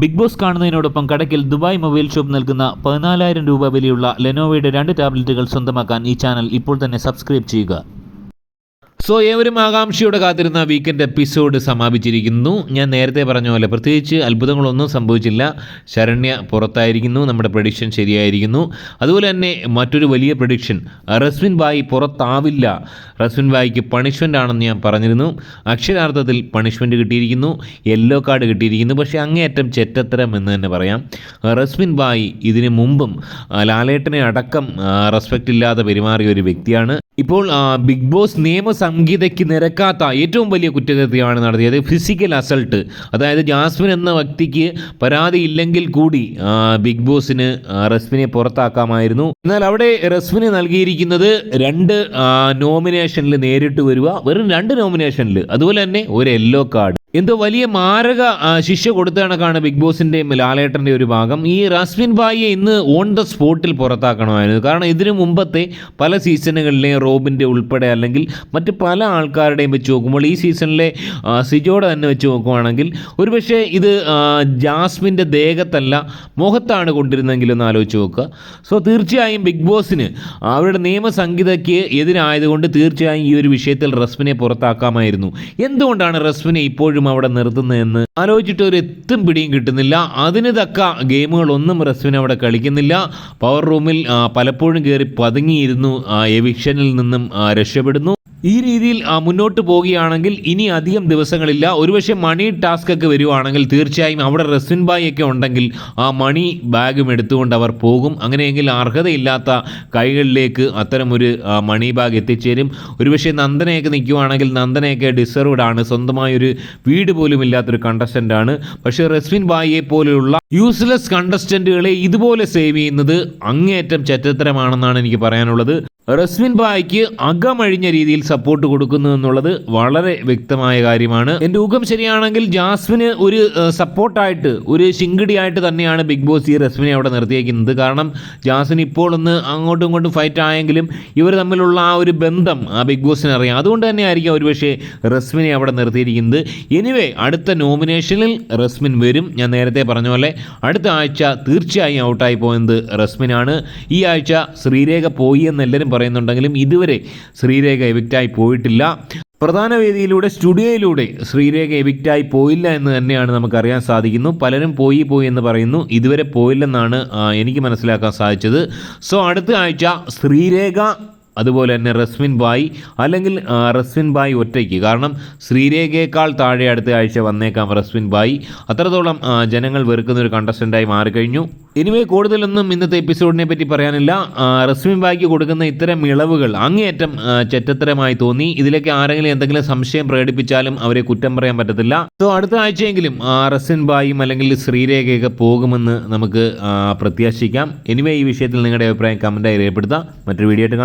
Big boss കാണുന്നതിനോടൊപ്പം കടക്കിൽ Dubai mobile shop നൽകുന്ന പതിനാലായിരം രൂപ വിലയുള്ള ലെനോവയുടെ രണ്ട് ടാബ്ലറ്റുകൾ സ്വന്തമാക്കാൻ ഈ ചാനൽ ഇപ്പോൾ തന്നെ സബ്സ്ക്രൈബ് ചെയ്യുക. സോ ഏവരും ആകാംക്ഷയോടെ കാത്തിരുന്ന വീക്കെൻഡ് എപ്പിസോഡ് സമാപിച്ചിരിക്കുന്നു. ഞാൻ നേരത്തെ പറഞ്ഞ പോലെ പ്രത്യേകിച്ച് അത്ഭുതങ്ങളൊന്നും സംഭവിച്ചില്ല. ശരണ്യ പുറത്തായിരിക്കുന്നു നമ്മുടെ പ്രഡിക്ഷൻ ശരിയായിരിക്കുന്നു. അതുപോലെ തന്നെ മറ്റൊരു വലിയ പ്രഡിക്ഷൻ റസ്വിൻ ബായി പുറത്താവില്ല. റസ്വിൻ ബായിക്ക് പണിഷ്മെന്റ് ആണെന്ന് ഞാൻ പറഞ്ഞിരുന്നു. അക്ഷരാർത്ഥത്തിൽ പണിഷ്മെന്റ് കിട്ടിയിരിക്കുന്നു. യെല്ലോ കാർഡ് കിട്ടിയിരിക്കുന്നു. പക്ഷേ അങ്ങേയറ്റം ചെറ്റത്തരം എന്ന് തന്നെ പറയാം. റസ്വിൻ ബായി ഇതിനു മുമ്പും ലാലേട്ടനെ അടക്കം റെസ്പെക്റ്റ് ഇല്ലാതെ പെരുമാറിയ ഒരു വ്യക്തിയാണ്. ഇപ്പോൾ ബിഗ് ബോസ് നിയമസംഹിതയ്ക്ക് നിരക്കാത്ത ഏറ്റവും വലിയ കുറ്റകൃത്യമാണ് നടത്തിയത്. ഫിസിക്കൽ അസൾട്ട് അതായത് ജാസ്മിൻ എന്ന വ്യക്തിക്ക് പരാതി ഇല്ലെങ്കിൽ കൂടി ബിഗ് ബോസിന് റസ്മിനെ പുറത്താക്കാമായിരുന്നു. എന്നാൽ അവിടെ റസ്മിന് നൽകിയിരിക്കുന്നത് രണ്ട് നോമിനേഷനിൽ നേരിട്ട് വരിക. വെറും രണ്ട് നോമിനേഷനിൽ അതുപോലെ തന്നെ ഒരു യെല്ലോ കാർഡ് എന്തോ വലിയ മാരക ശിക്ഷ കൊടുത്ത കണക്കാണ് ബിഗ് ബോസിന്റെയും ലാലേട്ടന്റെ ഒരു ഭാഗം. ഈ റസ്മിൻ ബായിയെ ഇന്ന് ഓൺ ദ സ്പോട്ടിൽ പുറത്താക്കണമായിരുന്നു. കാരണം ഇതിനു മുമ്പത്തെ പല സീസണുകളിലെയും റോബിന്റെ ഉൾപ്പെടെ അല്ലെങ്കിൽ മറ്റ് പല ആൾക്കാരുടെയും വെച്ച് നോക്കുമ്പോൾ ഈ സീസണിലെ സിജോടെ തന്നെ വെച്ച് നോക്കുവാണെങ്കിൽ ഒരുപക്ഷെ ഇത് ജാസ്മിന്റെ ദേഹത്തല്ല മുഖത്താണ് കൊണ്ടിരുന്നതെങ്കിൽ ഒന്ന് ആലോചിച്ച് നോക്കുക. സോ തീർച്ചയായും ബിഗ് ബോസിന് അവരുടെ നിയമസംഹിതയ്ക്ക് എതിരായതുകൊണ്ട് തീർച്ചയായും ഈ ഒരു വിഷയത്തിൽ റസ്മിനെ പുറത്താക്കാമായിരുന്നു. എന്തുകൊണ്ടാണ് റസ്മിനെ ഇപ്പോഴും അവിടെ നിർത്തുന്നതെന്ന് ആലോചിച്ചിട്ട് ഒരു എത്തും പിടിയും കിട്ടുന്നില്ല. അതിന് തക്ക ഗെയിമുകളൊന്നും റസ്വിന് അവിടെ കളിക്കുന്നില്ല. പവർ റൂമിൽ പലപ്പോഴും കയറി പതുങ്ങിയിരുന്നു. എവിക്ഷനിൽ നിന്നും രക്ഷപ്പെടുന്നു. ഈ രീതിയിൽ മുന്നോട്ട് പോവുകയാണെങ്കിൽ ഇനി അധികം ദിവസങ്ങളില്ല. ഒരുപക്ഷെ മണി ടാസ്ക് ഒക്കെ വരുവാണെങ്കിൽ തീർച്ചയായും അവിടെ റെസ്വിൻ ബായി ഒക്കെ ഉണ്ടെങ്കിൽ ആ മണി ബാഗും എടുത്തുകൊണ്ട് അവർ പോകും. അങ്ങനെയെങ്കിൽ അർഹതയില്ലാത്ത കൈകളിലേക്ക് അത്തരമൊരു മണി ബാഗ് എത്തിച്ചേരും. ഒരുപക്ഷെ നന്ദനയൊക്കെ നിൽക്കുവാണെങ്കിൽ നന്ദനയൊക്കെ ഡിസർവ്ഡ് ആണ്. സ്വന്തമായൊരു വീട് പോലും ഇല്ലാത്തൊരു കണ്ടസ്റ്റന്റ് ആണ്. പക്ഷേ റെസ്വിൻ ബായിയെ പോലെയുള്ള യൂസ്ലെസ് കണ്ടസ്റ്റന്റുകളെ ഇതുപോലെ സേവ് ചെയ്യുന്നത് അങ്ങേയറ്റം ചറ്റത്തരമാണെന്നാണ് എനിക്ക് പറയാനുള്ളത്. റസ്മിൻ ബായ്ക്ക് അകമഴിഞ്ഞ രീതിയിൽ സപ്പോർട്ട് കൊടുക്കുന്നു എന്നുള്ളത് വളരെ വ്യക്തമായ കാര്യമാണ്. എന്റെ ഊഹം ശരിയാണെങ്കിൽ ജാസ്മിന് ഒരു സപ്പോർട്ടായിട്ട് ഒരു ശിങ്കിടിയായിട്ട് തന്നെയാണ് ബിഗ് ബോസ് ഈ റസ്മിനെ അവിടെ നിർത്തിയേക്കുന്നത്. കാരണം ജാസ്മിൻ ഇപ്പോൾ ഒന്ന് അങ്ങോട്ടും ഇങ്ങോട്ടും ഫൈറ്റ് ആയെങ്കിലും ഇവർ തമ്മിലുള്ള ആ ഒരു ബന്ധം ആ ബിഗ് ബോസിന് അറിയാം. അതുകൊണ്ട് തന്നെ ആയിരിക്കും ഒരുപക്ഷെ റസ്മിനെ അവിടെ നിർത്തിയിരിക്കുന്നത്. എനിവേ അടുത്ത നോമിനേഷനിൽ റസ്മിൻ വരും. ഞാൻ നേരത്തെ പറഞ്ഞ പോലെ അടുത്ത ആഴ്ച തീർച്ചയായും ഔട്ടായി പോയത് റസ്മിനാണ്. ഈ ആഴ്ച ശ്രീരേഖ പോയി എന്ന് എല്ലാവരും പറയുന്നുണ്ടെങ്കിലും ഇതുവരെ ശ്രീരേഖ എവിക്റ്റായി പോയിട്ടില്ല. പ്രധാന വേദിയിലൂടെ സ്റ്റുഡിയോയിലൂടെ ശ്രീരേഖ എവിക്റ്റായി പോയില്ല എന്ന് തന്നെയാണ് നമുക്കറിയാൻ സാധിക്കുന്നു. പലരും പോയി പോയി എന്ന് പറയുന്നു. ഇതുവരെ പോയില്ലെന്നാണ് എനിക്ക് മനസ്സിലാക്കാൻ സാധിച്ചത്. സോ അടുത്ത ആഴ്ച ശ്രീരേഖ അതുപോലെ തന്നെ റസ്മിൻ ബായി അല്ലെങ്കിൽ റസ്മിൻ ബായി ഒറ്റയ്ക്ക്. കാരണം ശ്രീരേഖയേക്കാൾ താഴെ അടുത്ത ആഴ്ച വന്നേക്കാം റസ്മിൻ ബായി. അത്രത്തോളം ജനങ്ങൾ വെറുക്കുന്ന ഒരു കണ്ടസ്റ്റന്റായി മാറിക്കഴിഞ്ഞു. ഇനിമേ കൂടുതലൊന്നും ഇന്നത്തെ എപ്പിസോഡിനെ പറ്റി പറയാനില്ല. റസ്മിൻ ബായിക്ക് കൊടുക്കുന്ന ഇത്തരം ഇളവുകൾ അങ്ങേയറ്റം ചെറ്റത്തരമായി തോന്നി. ഇതിലേക്ക് ആരെങ്കിലും എന്തെങ്കിലും സംശയം പ്രകടിപ്പിച്ചാലും അവരെ കുറ്റം പറയാൻ പറ്റത്തില്ല. സോ അടുത്ത ആഴ്ചയെങ്കിലും റസ്മിൻ ബായും അല്ലെങ്കിൽ ശ്രീരേഖയൊക്കെ പോകുമെന്ന് നമുക്ക് പ്രത്യാശിക്കാം. എനിവേ ഈ വിഷയത്തിൽ നിങ്ങളുടെ അഭിപ്രായം കമന്റായി രേഖപ്പെടുത്താം. മറ്റൊരു വീഡിയോ ആയിട്ട്.